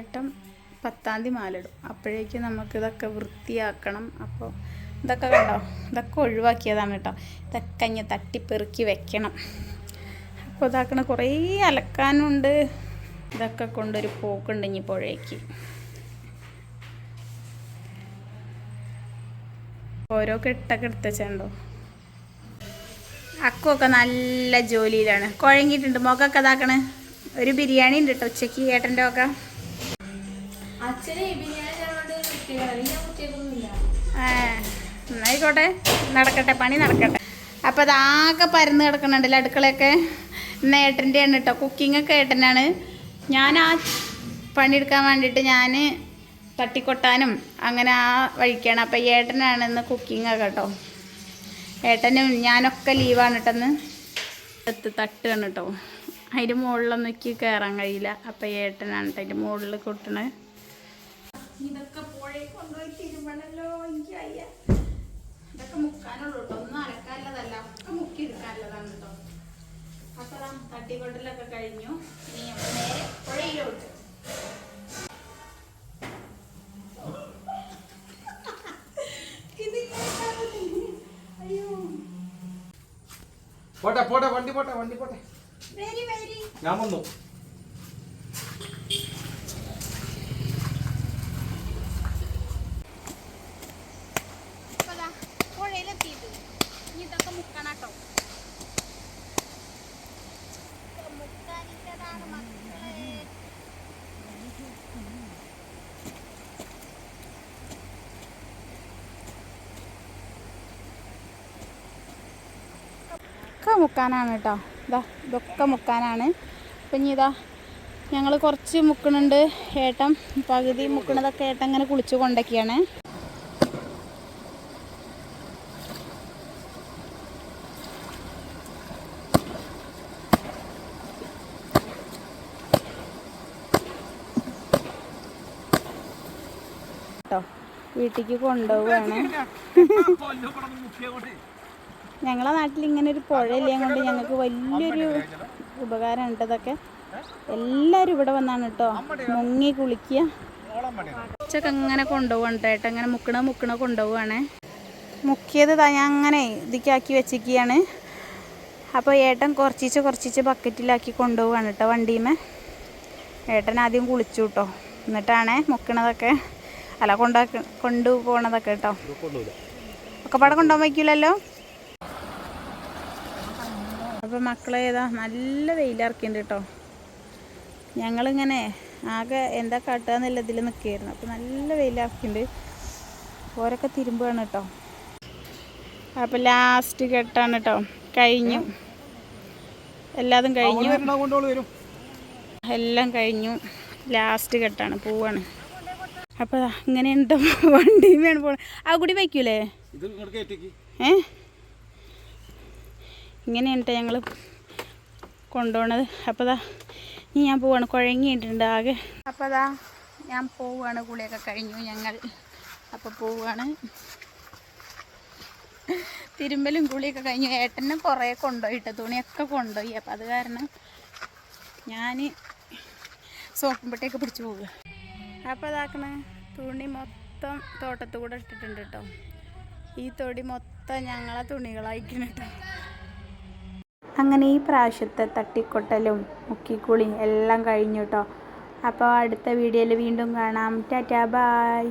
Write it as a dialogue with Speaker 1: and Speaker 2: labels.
Speaker 1: ഏട്ടൻ പത്താം തീയതി മാലിടും. അപ്പോഴേക്കും നമുക്കിതൊക്കെ വൃത്തിയാക്കണം. അപ്പോൾ ഇതൊക്കെ കണ്ടോ? ഇതൊക്കെ ഒഴിവാക്കിയതാണ് കേട്ടോ. ഇതൊക്കെ ഇങ്ങനെ തട്ടിപ്പെറുക്കി വെക്കണം. അപ്പോൾ ഇതാക്കണ കുറേ അലക്കാനുണ്ട്. ഇതൊക്കെ കൊണ്ടൊരു പോക്കുണ്ട് ഇനി പുഴയ്ക്ക്. ഓരോ കെട്ടൊക്കെ എടുത്തുണ്ടോ അക്കുമൊക്കെ നല്ല ജോലിയിലാണ്. കുഴങ്ങിയിട്ടുണ്ട്. മുഖമൊക്കെ ഇതാക്കണേ. ഒരു ബിരിയാണി ഉണ്ട് കേട്ടോ ഉച്ചയ്ക്ക്. ഏട്ടന്റെ ഒക്കെ ആ, എന്നായിക്കോട്ടെ. നടക്കട്ടെ പണി നടക്കട്ടെ. അപ്പോൾ അതാകെ പരന്ന് കിടക്കണുണ്ടല്ലോ അടുക്കളയൊക്കെ? ഇന്ന് ഏട്ടന്റെ ആണ് കേട്ടോ കുക്കിംഗ് ഒക്കെ ഏട്ടനാണ്. ഞാൻ ആ പണിയെടുക്കാൻ വേണ്ടിയിട്ട് ഞാൻ തട്ടിക്കൊട്ടാനും അങ്ങനെ ആ വഴിക്കാണ്. അപ്പോൾ ഏട്ടനാണ് ഇന്ന് ഒക്കെ കേട്ടോ ഏട്ടനും ഞാനൊക്കെ ലീവാണ് കേട്ടെന്ന് എത്ത് തട്ടുകയാണ് കേട്ടോ അതിന്റെ മുകളിലൊന്നും എനിക്ക് കയറാൻ കഴിയില്ല. അപ്പോൾ ഏട്ടനാണ് കേട്ടോ അതിന്റെ മുകളിൽ കൊട്ടണത്. തിരുമണല്ലോ എനിക്ക് അയ്യ ഇതൊക്കെ മുക്കാനുള്ളൂ കേട്ടോ ഒന്നും അലക്കാനുള്ളതല്ല ഒക്കെ മുക്കി എടുക്കാനുള്ളതാണ് കേട്ടോ അപ്പൊ ദാ തട്ടിക്കൊട്ടലൊക്കെ കഴിഞ്ഞു. ഇനി നമ്മൾ നേരെ പുഴയിലോട്ട്.
Speaker 2: പോട്ടെ പോട്ടെ വണ്ടി പോട്ടെ വണ്ടി പോട്ടെ. ഞാൻ വന്നു.
Speaker 1: ഇനി ഇതൊക്കെ മുക്കണം കേട്ടോ മുക്കാനിട്ടതാണ് മക്കളെ. ഒക്കെ മുക്കാനാണ് കേട്ടോ ഇതാ ഇതൊക്കെ മുക്കാനാണ്. അപ്പം ഇനി ഇതാ ഞങ്ങൾ കുറച്ച് മുക്കണുണ്ട്. ഏട്ടൻ പകുതി മുക്കണതൊക്കെ ഏട്ടൻ ഇങ്ങനെ കുളിച്ച് കൊണ്ടൊക്കെയാണ്. വീട്ടിലേക്ക് കൊണ്ടുപോവാണ് ഞങ്ങളെ നാട്ടിൽ ഇങ്ങനെ ഒരു പുഴയില്ലേ കൊണ്ട് ഞങ്ങൾക്ക് വലിയൊരു ഉപകാരമുണ്ട് ഇതൊക്കെ. എല്ലാവരും ഇവിടെ വന്നാണ് കേട്ടോ മുങ്ങി കുളിക്കുക. ഉച്ചയ്ക്ക് അങ്ങനെ കൊണ്ടുപോകണ്ട കേട്ടോ അങ്ങനെ മുക്കണ മുക്കണ കൊണ്ടുപോവാണ്. മുക്കിയത് ഞാൻ അങ്ങനെ ഇതിക്കാക്കി വെച്ചിരിക്കുകയാണ്. അപ്പോൾ ഏട്ടൻ കുറച്ചിച്ച് കുറച്ചിച്ച് ബക്കറ്റിലാക്കി കൊണ്ടുപോവാണ് കേട്ടോ വണ്ടിയുമേ ഏട്ടൻ ആദ്യം കുളിച്ചു കേട്ടോ എന്നിട്ടാണേ മുക്കണതൊക്കെ. അല്ല കൊണ്ടാക്കി കൊണ്ടുപോകണതൊക്കെ കേട്ടോ. ഒക്കെ പാടെ കൊണ്ടുപോകാൻ വയ്ക്കില്ലല്ലോ അപ്പോൾ മക്കളെ ഏതാ നല്ല വെയിലിറക്കിണ്ട് കേട്ടോ. ഞങ്ങളിങ്ങനെ ആകെ എന്താ കാട്ടുക എന്നുള്ള ഇതിൽ നിൽക്കുകയായിരുന്നു അപ്പോൾ നല്ല വെയിലിറക്കിണ്ട് ഓരൊക്കെ തിരുമ്പുകയാണ് കേട്ടോ. അപ്പോൾ ലാസ്റ്റ് കെട്ടാണ് കേട്ടോ. കഴിഞ്ഞു. എല്ലാതും കഴിഞ്ഞു. എല്ലാം കഴിഞ്ഞു. ലാസ്റ്റ് കെട്ടാണ് പോവാണ്. അപ്പോൾ എന്താ വണ്ടി വേണം പോണ. ആ കൂടി വയ്ക്കൂലേ?
Speaker 2: ഏ
Speaker 1: ഏ? ഇങ്ങനെയുണ്ട് ഞങ്ങൾ കൊണ്ടുപോണത് അപ്പോൾ ദാ ഇനി ഞാൻ പോവാണ്. കുഴങ്ങിയിട്ടുണ്ട് ആകെ. അപ്പോൾ ദാ ഞാൻ പോവാണ്. കുളിയൊക്കെ കഴിഞ്ഞു ഞങ്ങൾ. അപ്പോൾ പോവാണ്. തിരുമ്പലും കുളിയൊക്കെ കഴിഞ്ഞു. ഏട്ടനെ കുറേ കൊണ്ടുപോയിട്ട് തുണിയൊക്കെ കൊണ്ടുപോയി അപ്പോൾ അത് കാരണം ഞാൻ സോപ്പും പെട്ടിയൊക്കെ പിടിച്ചു പോവുക. അപ്പോൾ ഇതാക്കണ തുണി മൊത്തം തോട്ടത്തു കൂടെ ഇട്ടിട്ടുണ്ട് കേട്ടോ ഈ തൊടി മൊത്തം ഞങ്ങളെ തുണികളായിക്കണം കേട്ടോ അങ്ങനെ ഈ പ്രാവശ്യത്തെ തട്ടിക്കൊട്ടലും മുക്കിക്കുളിയും എല്ലാം കഴിഞ്ഞു കേട്ടോ അപ്പോൾ അടുത്ത വീഡിയോയിൽ വീണ്ടും കാണാം. Tata bye.